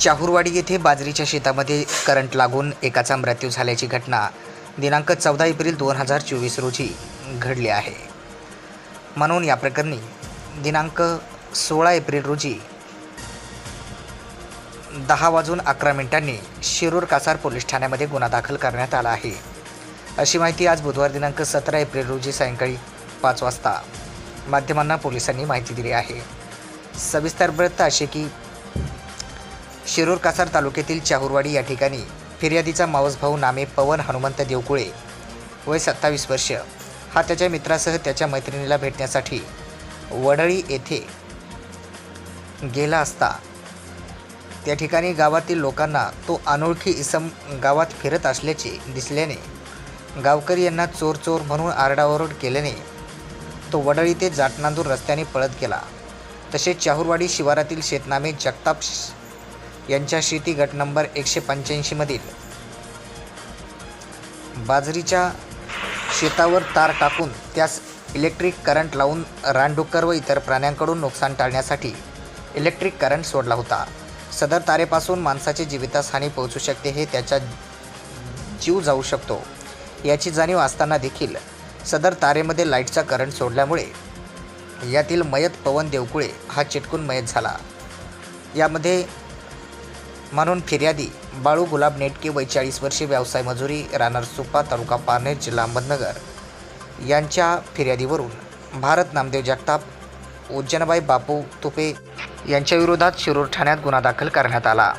चाहूरवाडी येथे बाजरीच्या शेतामध्ये करंट लागून एकाचा मृत्यू झाल्याची घटना दिनांक चौदा एप्रिल दोन हजार चोवीस रोजी घडली आहे. म्हणून या प्रकरणी दिनांक सोळा एप्रिल रोजी दहा वाजून अकरा मिनिटांनी शिरूर कासार पोलीस ठाण्यामध्ये गुन्हा दाखल करण्यात आला आहे. अशी माहिती आज बुधवार दिनांक सतरा एप्रिल रोजी सायंकाळी पाच वाजता माध्यमांना पोलिसांनी माहिती दिली आहे. सविस्तर वृत्त असे की शिरूर कासार तालुक्यातील चाहूरवाडी या ठिकाणी फिर्यादीचा मावसभाऊ नामे पवन हनुमंत देवकुळे वय सत्तावीस वर्ष. हा त्याच्या मित्रासह त्याच्या मैत्रिणीला भेटण्यासाठी वडळी येथे गेला असता. त्या ठिकाणी गावातील लोकांना तो अनोळखी इसम गावात फिरत असल्याचे दिसल्याने गावकरी यांना चोर चोर म्हणून आरडाओरड केल्याने तो वडळी ते जाटनांदूर रस्त्याने पळत गेला. तसेच चाहूरवाडी शिवारातील शेतनामे जगताप यांच्याशी यांच्या गट नंबर एकशे पंच्याऐंशीमधील बाजरीच्या शेतावर तार टाकून त्यास इलेक्ट्रिक करंट लावून रानडुक्कर व इतर प्राण्यांकडून नुकसान टाळण्यासाठी इलेक्ट्रिक करंट सोडला होता. सदर तारेपासून माणसाची जीवितास हानी पोहोचू शकते हे त्याच्या जीव जाऊ शकतो. याची जाणीव असताना देखील सदर तारेमध्ये लाईटचा करंट सोडल्यामुळे यातील मयत पवन देवकुळे हा चिटकून मयत झाला. यामध्ये म्हणून फिर्यादी. बाळू गुलाब नेटके वैचाळीस वर्षे व्यवसाय मजुरी राहणार सुपा तालुका पारनेर जिल्हा अहमदनगर. यांच्या फिर्यादीवरून भारत नामदेव जगताप उज्जनबाई बापू तुपे यांच्याविरोधात शिरूर ठाण्यात गुन्हा दाखल करण्यात आला.